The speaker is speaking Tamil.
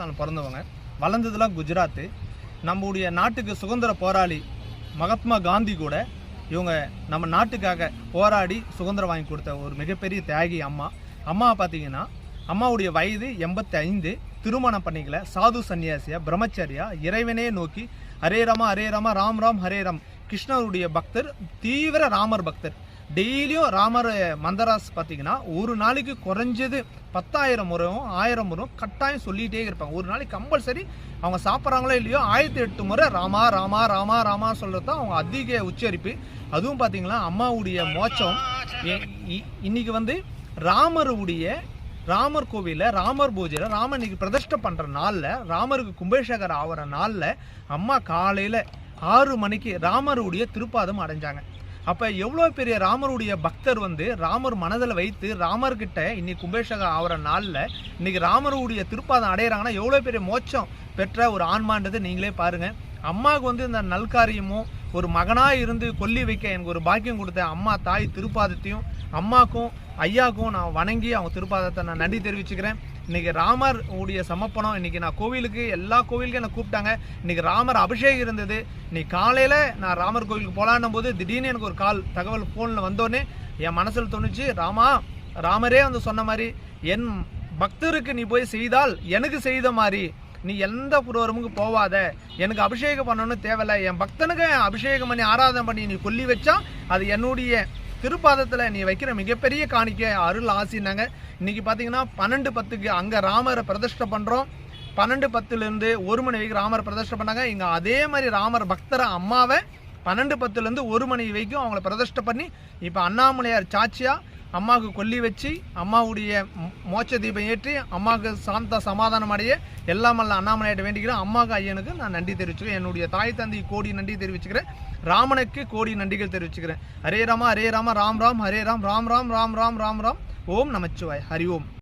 ராஜஸ்தானில் பிறந்தவங்க. வளர்ந்ததுலாம் குஜராத்து. நம்முடைய நாட்டுக்கு சுதந்திர போராளி மகாத்மா காந்தி கூட இவங்க நம்ம நாட்டுக்காக போராடி சுதந்திரம் வாங்கி கொடுத்த ஒரு மிகப்பெரிய தியாகி அம்மா. அம்மா பார்த்தீங்கன்னா அம்மாவுடைய வயது எண்பத்தி ஐந்து திருமணம் பண்ணிக்கல. சாது சன்னியாசியா பிரம்மச்சரியா இறைவனே நோக்கி ஹரே ராமா ஹரே ராமா ராம் ராம் ஹரே ராம். கிருஷ்ணருடைய பக்தர் தீவிர ராமர் பக்தர். டெய்லியும் ராமர் மந்தராஸ் பார்த்தீங்கன்னா ஒரு நாளைக்கு குறைஞ்சது பத்தாயிரம் முறையும் ஆயிரம் முறையும் கட்டாயம் சொல்லிகிட்டே இருப்பாங்க. ஒரு நாளைக்கு கம்பல்சரி அவங்க சாப்பிட்றாங்களோ இல்லையோ ஆயிரத்தி எட்டு முறை ராமா ராமா ராமா ராமா சொல்கிறது தான் அவங்க அதிக உச்சரிப்பு. அதுவும் பார்த்தீங்கன்னா அம்மாவுடைய மோச்சம் இ- இன்னைக்கு வந்து ராமருடைய ராமர் கோவிலில் ராமர் பூஜையில் ராமர் இன்னைக்கு பிரதிஷ்டை பண்ணுற நாளில் ராமருக்கு கும்பேஷகர் ஆகிற நாளில் அம்மா காலையில் ஆறு மணிக்கு ராமருடைய திருப்பாதம் அடைஞ்சாங்க. அப்போ எவ்வளோ பெரிய ராமருடைய பக்தர் வந்து ராமர் மனதில் வைத்து ராமர்கிட்ட இன்னைக்கு கும்பேஷகர் ஆகிற நாளில் இன்னைக்கு ராமருடைய திருப்பாதம் அடையிறாங்கன்னா எவ்வளோ பெரிய மோட்சம் பெற்ற ஒரு ஆன்மான்றது நீங்களே பாருங்கள் அம்மாவுக்கு வந்து இந்த நல்காரியமும் ஒரு மகனாக இருந்து கொல்லி வைக்க எனக்கு ஒரு பாக்கியம் கொடுத்த அம்மா தாய் திருப்பாதத்தையும் அம்மாக்கும் ஐயாக்கும் நான் வணங்கி அவங்க திருப்பாதத்தை நான் நன்றி தெரிவிச்சுக்கிறேன். இன்னைக்கு ராமர் உடைய சமப்பணம் இன்னைக்கு நான் கோவிலுக்கு எல்லா கோவிலுக்கும் என்னை கூப்பிட்டாங்க. இன்னைக்கு ராமர் அபிஷேகம் இருந்தது. இன்னைக்கு காலையில் நான் ராமர் கோவிலுக்கு போலான்னும் போது திடீர்னு எனக்கு ஒரு கால் தகவல் ஃபோனில் வந்தோடனே என் மனசில் தோணுச்சு ராமா ராமரே வந்து சொன்ன மாதிரி என் பக்தருக்கு நீ போய் செய்தால் எனக்கு செய்த மாதிரி. நீ எந்த புரோரமுக்கு போவாத. எனக்கு அபிஷேகம் பண்ணணும்னு தேவையில்ல. என் பக்தனுக்கு அபிஷேகம் பண்ணி ஆராதனை பண்ணி நீ கொல்லி வச்சா அது என்னுடைய திருப்பாதத்தில் நீ வைக்கிற மிகப்பெரிய காணிக்க. அருள் ஆசினாங்க இன்னைக்கு பார்த்தீங்கன்னா பன்னெண்டு பத்துக்கு அங்கே ராமரை பிரதிஷ்டை பண்ணுறோம் பன்னெண்டு பத்துலேருந்து ஒரு மணி வரைக்கும் ராமரை பிரதிஷ்டை பண்ணாங்க. இங்கே அதே மாதிரி ராமர் பக்தரை அம்மாவை பன்னெண்டு பத்துலேருந்து ஒரு மணி வரைக்கும் அவங்கள பிரதிஷ்டை பண்ணி இப்போ அண்ணாமலையார் சாச்சியா அம்மாவுக்கு கொல்லி வச்சு அம்மாவுடைய மோ- மோட்ச தீபம் ஏற்றி அம்மாவுக்கு சாந்த சமாதானம் அடைய எல்லாம் அல்ல அண்ணாமலையாட்ட வேண்டிக்கிறேன். அம்மாவுக்கு ஐயனுக்கு நான் நன்றி தெரிவிச்சுக்கிறேன். என்னுடைய தாய் தந்தைக்கு கோடி நன்றி தெரிவிச்சுக்கிறேன். ராமனுக்கு கோடி நன்றிகள் தெரிவிச்சுக்கிறேன். ஹரே ராமா ஹரே ராமா ராம் ராம் ஹரே ராம் ராம் ராம் ராம் ராம் ராம் ராம். ஓம் நமச்சிவாய். ஹரி ஓம்.